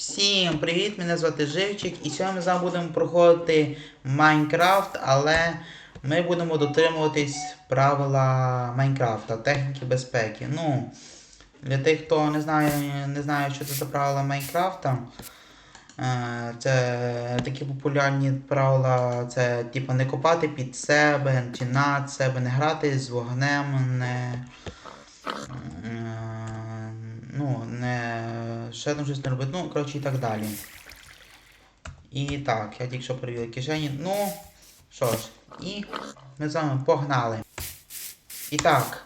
Всім привіт! Мене звати Живчик і сьогодні ми з вами будемо проходити Майнкрафт, але ми будемо дотримуватись правила Майнкрафта, техніки безпеки. Ну, для тих, хто не знає, не знає, що це за правила Майнкрафта, е, це такі популярні правила, це типу не копати під себе чи над себе, не грати з вогнем, не. Ну, не ще там щось не робити, ну, коротше, і так далі. І так, я тільки що перевів кишені. Ну, що ж, і ми з вами погнали. І так,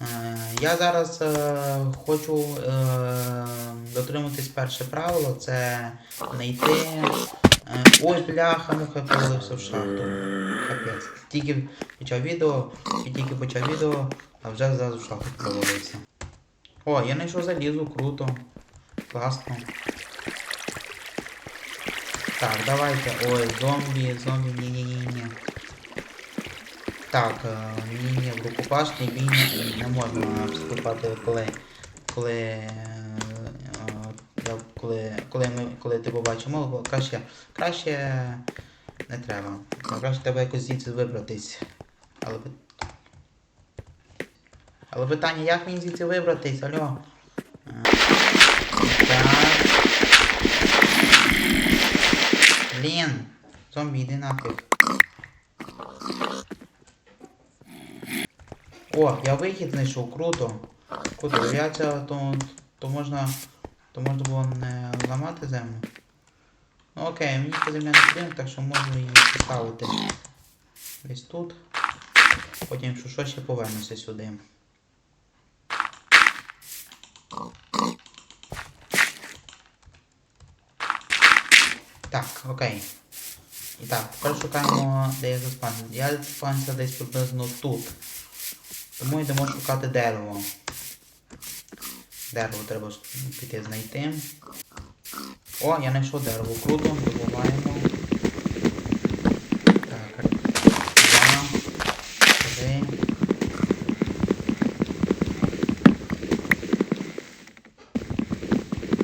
е, я зараз е, хочу е, дотриматись перше правило, це знайти. Е, ой, бляха, муха провалився в шахту. Капець. Тільки почав відео, і тільки почав відео, а вже зразу в шахту провалився. О, я знайшов залізу, круто. Класно. Так, давайте. Ой, зомбі, зомбі, ні-ні-ні-ні. Так, е, ні-ні, в рукопашній бій не можна вступати, коли. Коли. е, я- Коли, коли, ми, коли ти побачив мову, краще, краще не треба. Краще треба якось звідси вибратись. Але, але питання, як мені звідси вибратись, алло? Е, Так. Блін, зомбі, йди нафиг. О, я вихід знайшов, круто. Круто, авіація, то, то можна. То можна було не ламати землю. Ну окей, мені ця земля не потрібна, так що можу її поставити десь тут. Потім, якщо що, ще повернуся сюди. Так, окей. І так, тепер шукаємо, де я заспавнився. Я заспавнився десь приблизно тут. Тому йдемо шукати дерево. Дерево треба ж піти знайти. О, я знайшов дерево. Круто, добуваємо. Так, два, три.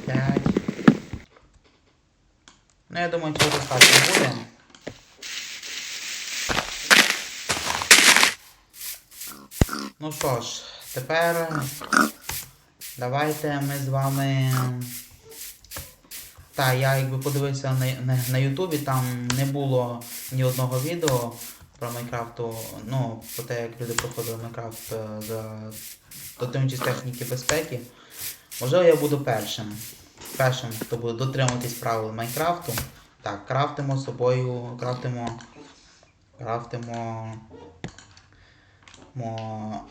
П'ять. Ну, я думаю, цього достатньо буде. Ну що ж, тепер давайте ми з вами. Так, я якби подивився на Ютубі, там не було ні одного відео про Майнкрафту, ну, про те, як люди проходили Майнкрафт е, за дотримуючись техніки безпеки. Можливо, я буду першим. Першим, хто буде дотримуватись правил Майнкрафту. Так, крафтимо з собою, крафтимо. Крафтимо. Мо,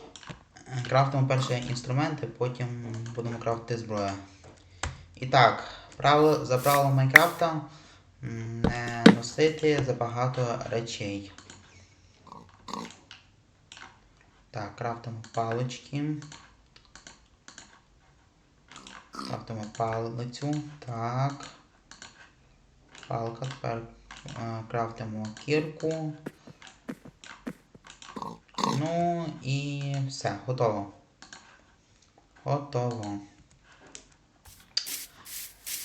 крафтимо перші інструменти, потім будемо крафтити зброю. І так, правило, за правилом Майнкрафта не носити забагато речей. Так, крафтимо палички. Крафтимо палицю. Так. Палка. Тепер е, крафтимо кірку. Ну і все, готово. Готово.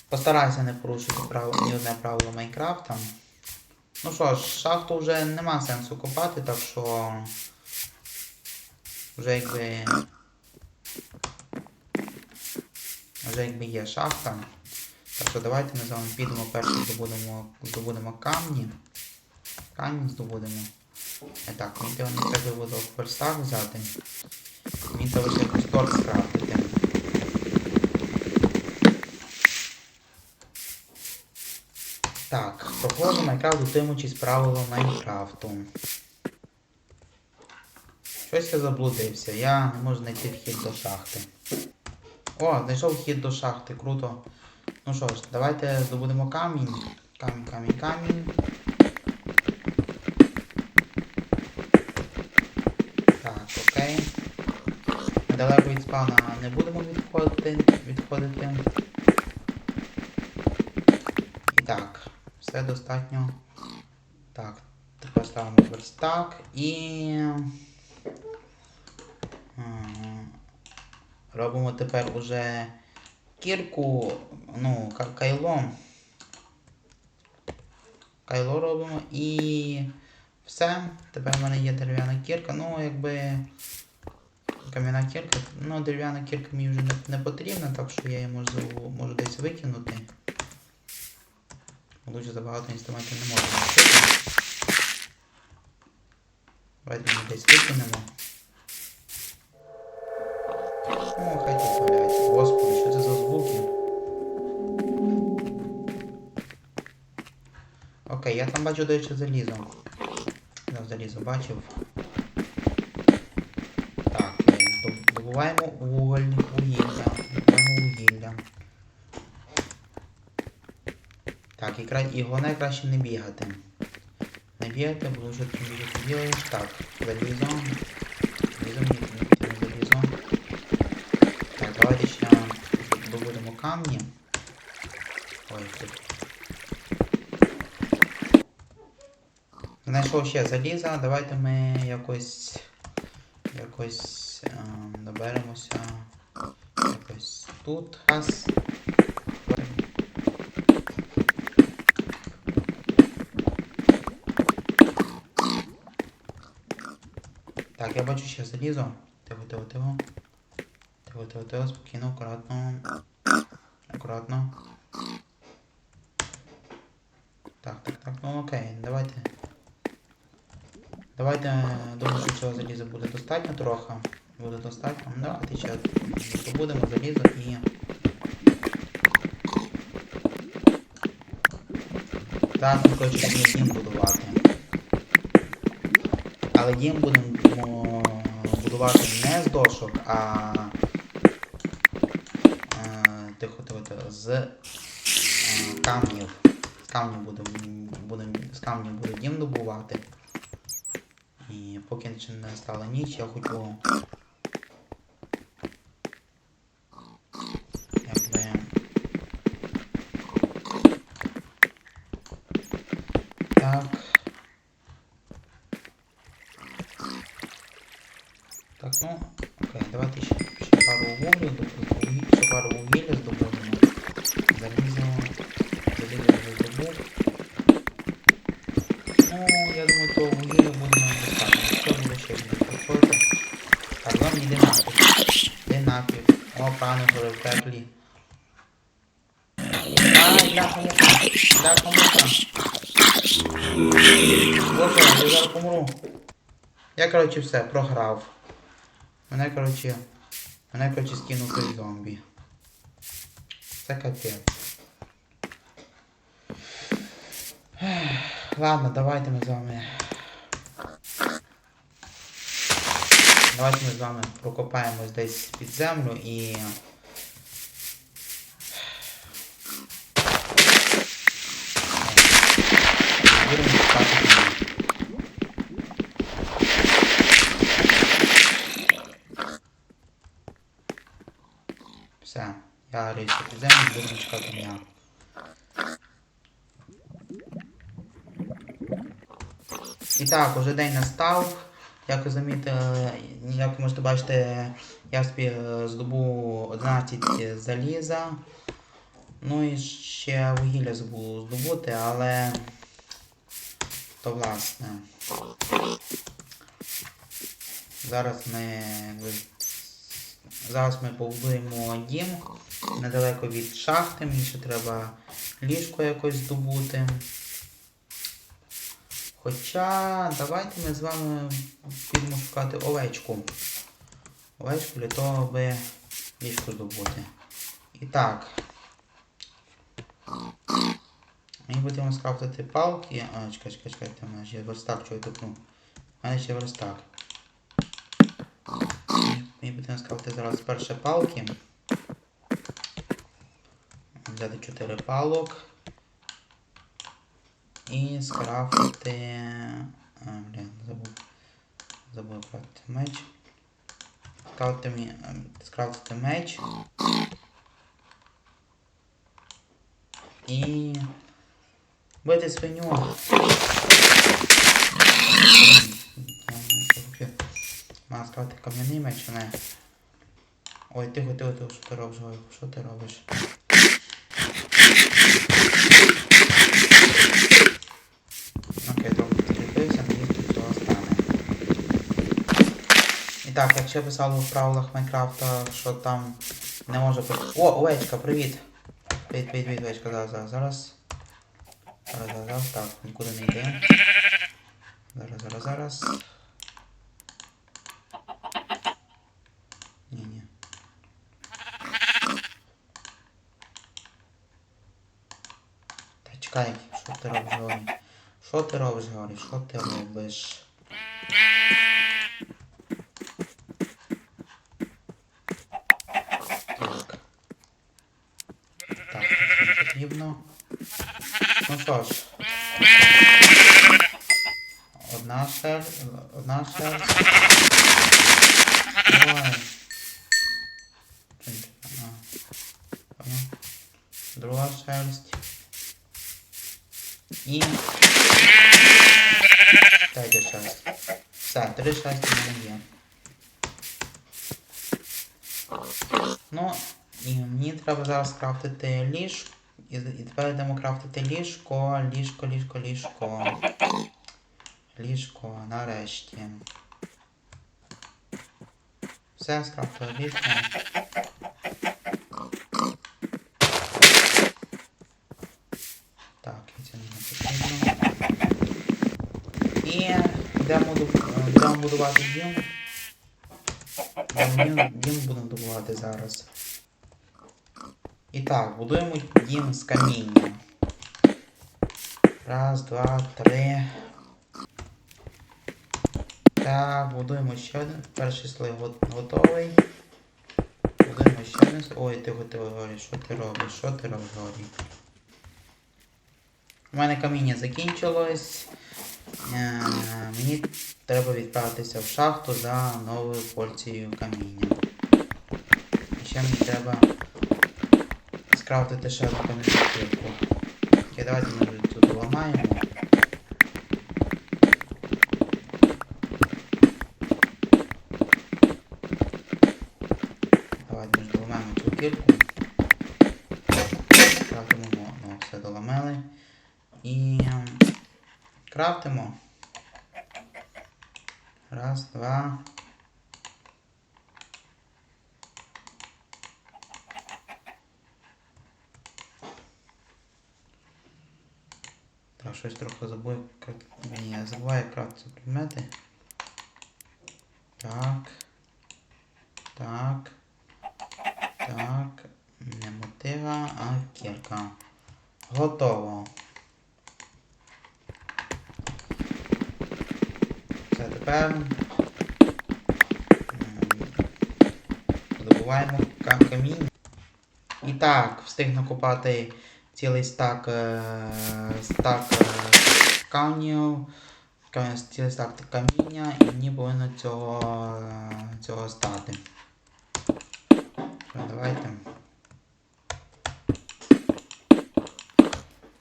Постарайся не порушити ні одне правило Майнкрафта. Ну що ж, шахту вже нема сенсу копати, так що вже якби. Вже якби є шахта. Так що давайте ми з вами підемо перше здобудемо, здобудемо камні. Камні здобудемо. Е, Так, мені треба не треба буде верстак взяти. Мені треба ще якось торт скрафтити. Так, проходимо Майнкрафт, дотримуючись правила Майнкрафту. Щось я заблудився, я не можу знайти вхід до шахти. О, знайшов вхід до шахти, круто. Ну що ж, давайте здобудемо камінь. Камінь, камінь, камінь. Так, окей. Далеко від спавна не будемо відходити. відходити. І так, все достатньо. Так, тепер ставимо верстак і. Робимо тепер уже кірку ну, ка- кайлом. Кайло робимо і все. Тепер в мене є дерев'яна кірка. Ну, якби. Кам'яна кірка. Ну, дерев'яна кірка мені вже не, потрібна, так що я її можу, можу десь викинути. Дуже забагато інструментів не можу носити. Давайте ми десь викинемо. О, хай тут я там бачу, до речі, залізо. Я залізо бачив. Так, добуваємо вуголь, вугілля. Добуваємо вугілля. Так, і, кра... і головне краще не бігати. Не бігати, бо що ти бігаєш. Так, залізо. Залізо не залізо. Так, давайте ще добудемо камні. Ой, тут. Знайшов ще заліза, давайте ми якось якось ем, доберемося якось тут. Раз. Так, я бачу ще залізо. Тихо, тихо, тихо. Тихо, тихо, тихо, спокійно, акуратно. Акуратно. Так, так, так, ну окей, давайте. Давайте, думаю, що цього заліза буде достатньо трохи. Буде достатньо. Давайте ще добудемо залізо і. Зараз ми хочемо дім будувати. Але дім будемо будувати не з дошок, а е, тихо, тихо, з е, камнів. З камнів будемо будем, з камнів буде дім добувати. І поки ще не стала ніч, я хочу. Йде нафіг. О, пане горе в. Ай. Ляха муха. Боже, я помру. Я, коротше, все, програв. Мене, коротше, мене, коротше, скинув той зомбі. Це капець. Ладно, давайте ми з вами. Давайте ми з вами прокопаємось десь під землю і. Все, я рейся під землю, будемо чекати дня. І так, уже день настав. Як ви замітили, як ви можете бачити, я собі е, здобув 11 заліза. Ну і ще вугілля забув здобути, але то власне. Зараз ми зараз ми побудуємо дім недалеко від шахти. Мені ще треба ліжко якось здобути. Хоча давайте ми з вами підемо шукати овечку. Овечку для того, аби ліжко здобути. І так. Мені потрібно скрафтити палки. А, чекай, чекай, чекай, там у мене ще верстак, чого я тупну. У мене ще верстак. Мені потрібно скрафтити зараз перше палки. Взяти 4 палок. І скрафтити. А, блін, забув. Забув скрафтити меч. Скрафтити, скрафтити меч. І. Бити свиню. Має скрафтити кам'яний меч, не. Ой, тихо, тихо, тихо, що ти робиш, Ой, що ти робиш? Так, як ще писало в правилах Майнкрафта, що там не може бути. О, овечка, привіт! Привіт, привіт, привіт, овечка, зараз, зараз, зараз. Зараз, зараз, так, нікуди не йде. Зараз, зараз, зараз. Ні, ні. Та чекай, що ти робиш, Горі? Що ти робиш, Горі? Що ти робиш? що ж. Одна шерсть, одна шерсть. Ой. Чим- ага. Понял. Друга шерсть. І. Третя шерсть. Все, три шерсті в мене є. Ну, і мені треба зараз крафтити ліжко. І, і тепер йдемо крафтити ліжко, ліжко, ліжко, ліжко. Ліжко, нарешті. Все, скрафтили ліжко. Так, і це не потрібно. І йдемо, будувати дім. Дім, будемо добувати зараз. І так, будуємо дім з каміння. Раз, два, три. Так, будуємо ще один. Перший слой готовий. Будуємо ще один. Ой, ти готовий, Горі. Що ти робиш? Що ти робиш, Горі? У мене каміння закінчилось. Е, мені треба відправитися в шахту за новою порцією каміння. І ще мені треба скрафтити ще одну камінну. Окей, давайте ми тут ламаємо. Давайте ми доламаємо цю кірку. Крафтимо, ну, все доламали. І ем, крафтимо. Раз, два. Щось трохи забув. кра- Ні, я забуваю крафтити предмети. Так. Так. Так. Не мотива, а кірка. Готово. Все, тепер добуваємо камінь. І так, встиг накопати цілий стак, е, стак е, камнів, цілий стак каміння, і мені повинно цього, е, цього стати. Давайте.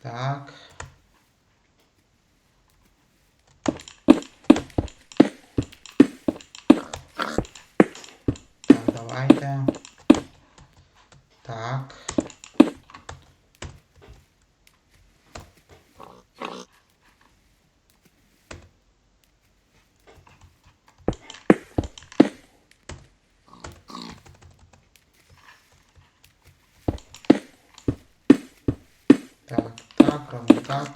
Так. Так, давайте. Так. Так, так.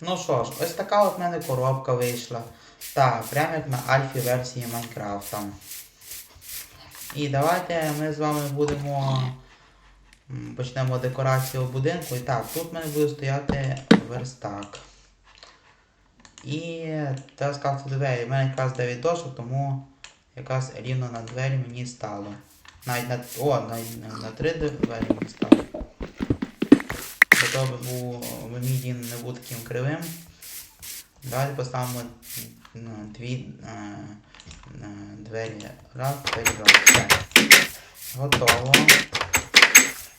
Ну що ж, ось така от в мене коробка вийшла. Так, прямо як на альфі версії Майнкрафта. І давайте ми з вами будемо. Почнемо декорацію будинку. І так, тут в мене буде стояти верстак. І треба сказати. У мене якраз 9 дошок, тому якраз рівно на двері мені стало. Навіть на. О, навіть на, на 3 двері мені стало. Би був мій дім не був таким кривим. Давайте поставимо дві е, двері. Раз, двері, раз. Все. Готово.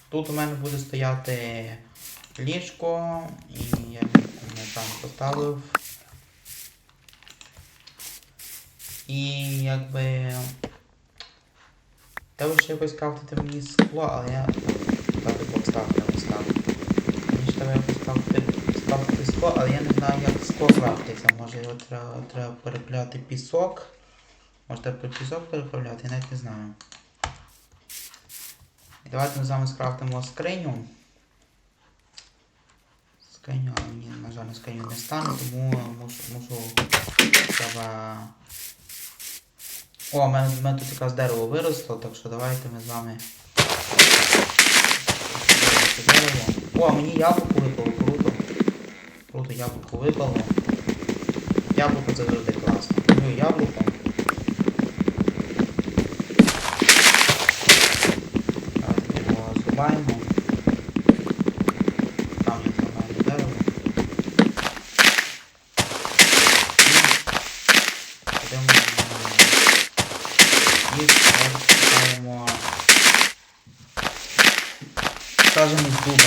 Тут у мене буде стояти ліжко, і я там поставив. І якби. Треба ще якось крафтити мені скло, але я так поставлю, поставлю. Мені ж треба якось скрафтити, скрафтити скло, але я не знаю, як скло крафтиться. Може його треба, треба перепляти пісок. Може треба пісок переправляти, я навіть не знаю. І давайте ми з вами скрафтимо скриню. Скриню, але мені, на жаль, скриню не стане, тому мушу, мушу треба. О, в мене, тут якраз дерево виросло, так що давайте ми з вами. О, мені яблуко випало, круто. Круто, яблуко випало. Яблуко це завжди класно. Люблю яблуко. Давайте його зрубаємо. Там є нормальне дерево. І Йдемо і шукаємо скажемо з дубом.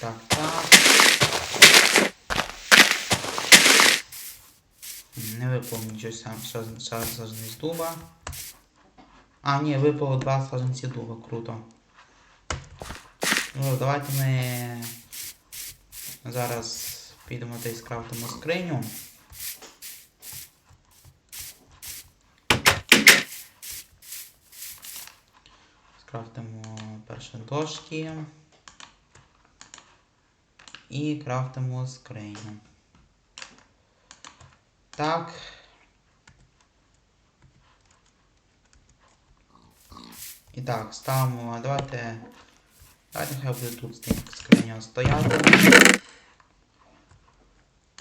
Так, так. Не випало нічого сам з дуба. А, ні, випало два саженці дуба, круто. Ну, давайте ми зараз підемо та й скрафтимо скриню. Скрафтимо перші дошки. І крафтимо скриню. Так. І так, ставимо, давайте. Давайте хай буде тут скриня стояти.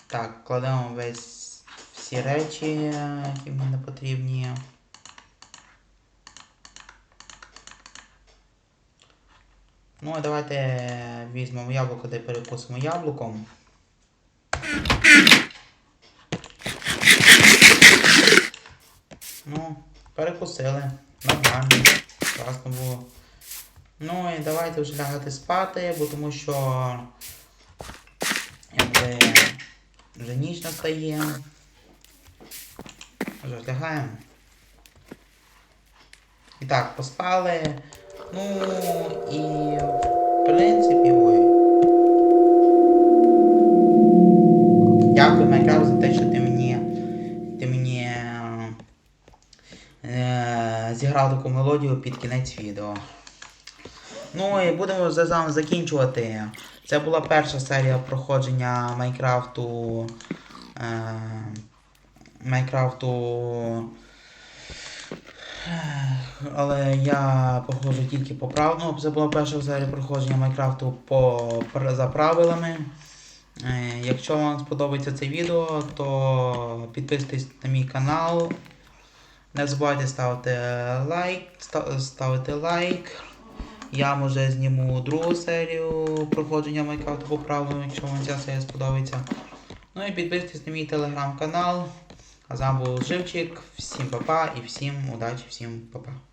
Так, кладемо весь всі речі, які мені потрібні. Ну і давайте візьмемо яблуко, де перекусимо яблуком. Ну, перекусили. Нормально. Класно було. Ну і давайте вже лягати спати, бо тому що вже, вже ніч настає. Вже лягаємо. І так, поспали. Ну і в принципі, ой. Дякую, Майнкрафт, за те, що зіграв таку мелодію під кінець відео. Ну і будемо з вами закінчувати. Це була перша серія проходження Майнкрафту. Е, Майнкрафту. Але я походжу тільки по правилам. Ну, це була перша серія проходження Майнкрафту по, за правилами. Е, Якщо вам сподобається це відео, то підписуйтесь на мій канал. Не забувайте ставити лайк, ставити лайк. Я може зніму другу серію проходження Майнкрафту по правилам, якщо вам ця серія сподобається. Ну і підписуйтесь на мій телеграм-канал. А з вами був Живчик. Всім па-па і всім удачі, всім па-па.